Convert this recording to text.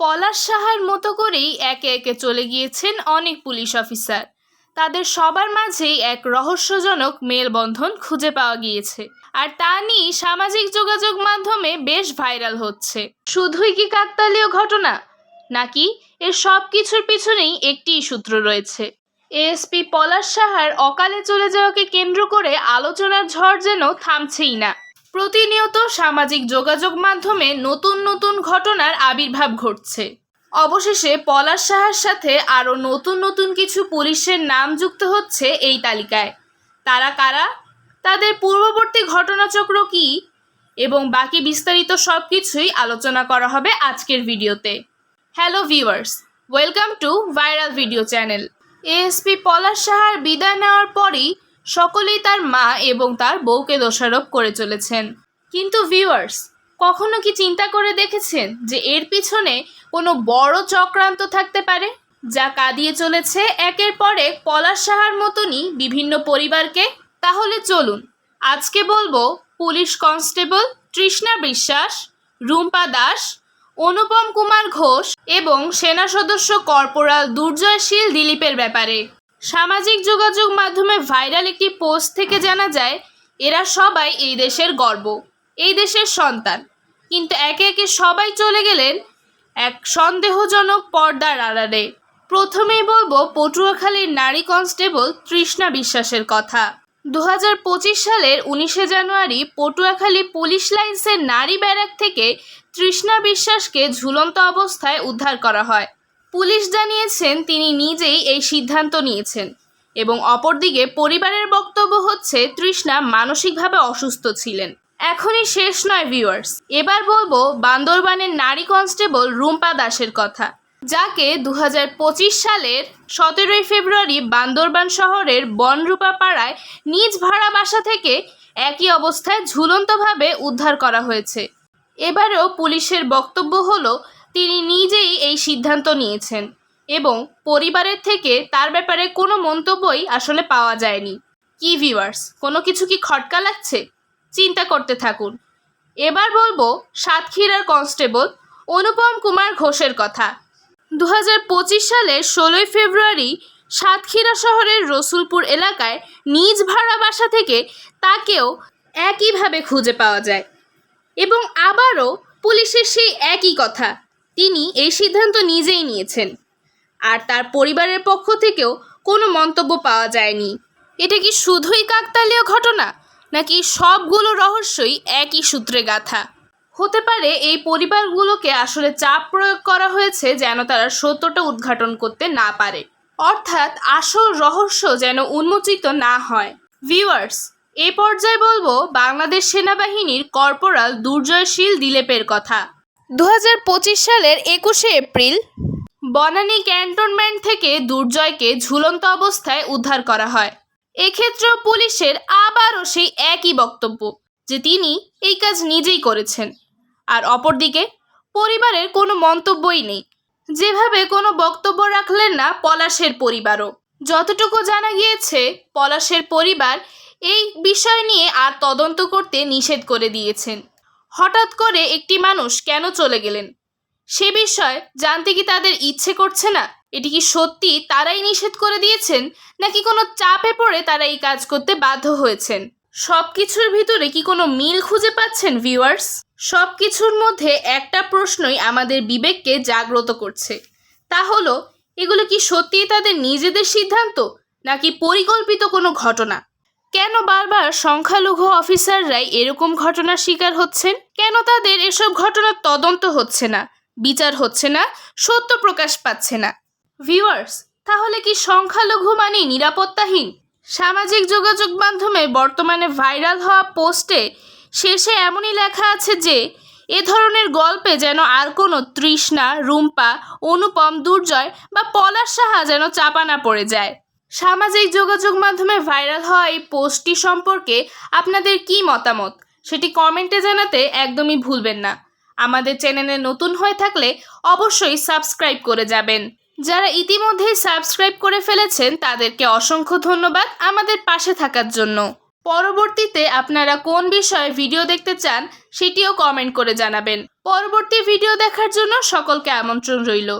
পলাশ সাহার মতো করেই একে একে চলে গিয়েছেন অনেক পুলিশ অফিসার। তাদের সবার মাঝেই এক রহস্যজনক মেলবন্ধন খুঁজে পাওয়া গিয়েছে। আর তা নিয়ে সামাজিক যোগাযোগ মাধ্যমে বেশ ভাইরাল হচ্ছে। শুধুই কি কাকতালীয় ঘটনা? নাকি এর সব কিছুর পিছনেই একটিই সূত্র রয়েছে। এএসপি পলাশ সাহার অকালে চলে যাওয়াকে কেন্দ্র করে আলোচনার ঝড় যেন থামছেই না। প্রতিনিয়ত সামাজিক যোগাযোগ মাধ্যমে নতুন নতুন ঘটনার আবির্ভাব ঘটছে। অবশেষে পলাশ সাহার সাথে আরও নতুন নতুন কিছু পুলিশের নাম যুক্ত হচ্ছে এই তালিকায়। তারা কারা? তাদের পূর্ববর্তী ঘটনাচক্র কি? এবং বাকি বিস্তারিত সব কিছুই আলোচনা করা হবে আজকের ভিডিওতে। Hello viewers, welcome to viral video channel. ASP Palash সাহার বিদায় নেওয়ার পরই সকলেই তার মা এবং তার বউকে দোষারোপ করে চলেছেন। কিন্তু ভিউয়ার্স কখনো কি চিন্তা করে দেখেছেন যে এর পিছনে কোনো বড় চক্রান্ত থাকতে পারে? যা কাঁদিয়ে চলেছে একের পর এক পলাশ সাহার মতনই বিভিন্ন পরিবারকে? তাহলে চলুন, আজকে বলব পুলিশ কনস্টেবল তৃষ্ণা বিশ্বাস, রুম্পা দাস, অনুপম কুমার ঘোষ এবং সেনা সদস্য কর্পোরাল দুর্জয়শীল দিলীপের ব্যাপারে। সামাজিক যোগাযোগ মাধ্যমে ভাইরাল একটি পোস্ট থেকে জানা যায়, এরা সবাই এই দেশের গর্ব, এই দেশের সন্তান। কিন্তু একে একে সবাই চলে গেলেন এক সন্দেহজনক পর্দার আড়ালে। প্রথমেই বলব পটুয়াখালীর নারী কনস্টেবল তৃষ্ণা বিশ্বাসের কথা। দু হাজার পঁচিশ সালের উনিশে জানুয়ারি পটুয়াখালী পুলিশ লাইন্সের নারী ব্যারাক থেকে তৃষ্ণা বিশ্বাসকে ঝুলন্ত অবস্থায় উদ্ধার করা হয়। পুলিশ জানিয়েছেন তিনি নিজেই এই সিদ্ধান্ত নিয়েছেন এবং অপরদিকে পরিবারের বক্তব্য হচ্ছে, তৃষ্ণা মানসিকভাবে অসুস্থ ছিলেন। এখনই শেষ নয় ভিউয়ার্স এবার বলব বান্দরবানের নারী কনস্টেবল রুম্পা দাসের কথা, যাকে দু হাজার পঁচিশ সালের সতেরোই ফেব্রুয়ারি বান্দরবান শহরের বনরূপা পাড়ায় নিজ ভাড়া বাসা থেকে একই অবস্থায় ঝুলন্তভাবে উদ্ধার করা হয়েছে। এবারেও পুলিশের বক্তব্য হলো তিনি নিজেই এই সিদ্ধান্ত নিয়েছেন এবং পরিবারের থেকে তার ব্যাপারে কোনো মন্তব্যই আসলে পাওয়া যায়নি। কি ভিউয়ার্স কোনো কিছু কি খটকা লাগছে? চিন্তা করতে থাকুন। এবার বলব সাতক্ষীরার কনস্টেবল অনুপম কুমার ঘোষের কথা। দু হাজার পঁচিশ সালের ষোলোই ফেব্রুয়ারি সাতক্ষীরা শহরের রসুলপুর এলাকায় নিজ ভাড়া বাসা থেকে তাকেও একইভাবে খুঁজে পাওয়া যায় এবং আবারও পুলিশের সেই একই কথা। তিনি এই সিদ্ধান্ত নিজেই নিয়েছেন। আর তার পরিবারের পক্ষ থেকেও কোনো মন্তব্য পাওয়া যায়নি। এটা কি শুধুই কাকতালীয় ঘটনা, নাকি সবগুলো রহস্যই একই সূত্রে গাথা? হতে পারে এই পরিবারগুলোকে আসলে চাপ প্রয়োগ করা হয়েছে যেন তারা সত্যটা উদ্ঘাটন করতে না পারে। অর্থাৎ আসল রহস্য যেন উন্মোচিত না হয়। ভিউয়ার্স, এ পর্যায়ে বলব বাংলাদেশ সেনাবাহিনীর কর্পোরাল দুর্জয়শীল দিলেপের কথা। দু হাজার পঁচিশ সালের একুশে এপ্রিল, বনানী ক্যান্টনমেন্ট থেকে দুর্জয়কে ঝুলন্ত অবস্থায় উদ্ধার করা হয়। এক্ষেত্রেও পুলিশের আবারও সেই একই বক্তব্য, যে তিনি এই কাজ নিজেই করেছেন। আর অপরদিকে, পরিবারের কোনো মন্তব্যই নেই। যেভাবে কোনো বক্তব্য রাখলেন না পলাশের পরিবারও। যতটুকু জানা গিয়েছে, পলাশের পরিবার এই বিষয় নিয়ে আর তদন্ত করতে নিষেধ করে দিয়েছেন। হঠাৎ করে একটি মানুষ কেন চলে গেলেন? সে বিষয় জানতে কি তাদের ইচ্ছে করছে না? এটি কি সত্যি তারাই নিষেধ করে দিয়েছেন? নাকি কোনো চাপে পড়ে তারা এই কাজ করতে বাধ্য হয়েছেন? সব কিছুর ভিতরে কি কোনো মিল খুঁজে পাচ্ছেন ভিউয়ার্স সব কিছুর মধ্যে একটা প্রশ্নই আমাদের বিবেককে জাগ্রত করছে। তা হলো, এগুলো কি সত্যিই তাদের নিজেদের সিদ্ধান্ত? নাকি পরিকল্পিত কোনো ঘটনা? কেন বারবার সংখ্যালঘু অফিসাররাই এরকম ঘটনার শিকার হচ্ছেন? কেন তাদের এসব ঘটনার তদন্ত হচ্ছে না? বিচার হচ্ছে না, সত্য প্রকাশ পাচ্ছে না। ভিউয়ার্স, তাহলে কি সংখ্যালঘু মানে নিরাপত্তাহীন? সামাজিক যোগাযোগ মাধ্যমে বর্তমানে ভাইরাল হওয়া পোস্টে শেষে এমনই লেখা আছে যে, এ ধরনের গল্পে যেন আর কোনো তৃষ্ণা, রুম্পা, অনুপম, দুর্জয় বা পলাশ সাহা যেন চাপা না পড়ে যায়। সামাজিক যোগাযোগ মাধ্যমে ভাইরাল হওয়া এই পোস্টটি সম্পর্কে আপনাদের কি মতামত? সেটি কমেন্টে জানাতে একদমই ভুলবেন না। আমাদের চ্যানেলে নতুন হয়ে থাকলে অবশ্যই সাবস্ক্রাইব করে যাবেন। যারা ইতিমধ্যেই সাবস্ক্রাইব করে ফেলেছেন, তাদেরকে অসংখ্য ধন্যবাদ আমাদের পাশে থাকার জন্য। পরবর্তীতে আপনারা কোন বিষয়ে ভিডিও দেখতে চান, সেটিও কমেন্ট করে জানাবেন। পরবর্তী ভিডিও দেখার জন্য সকলকে আমন্ত্রণ রইল।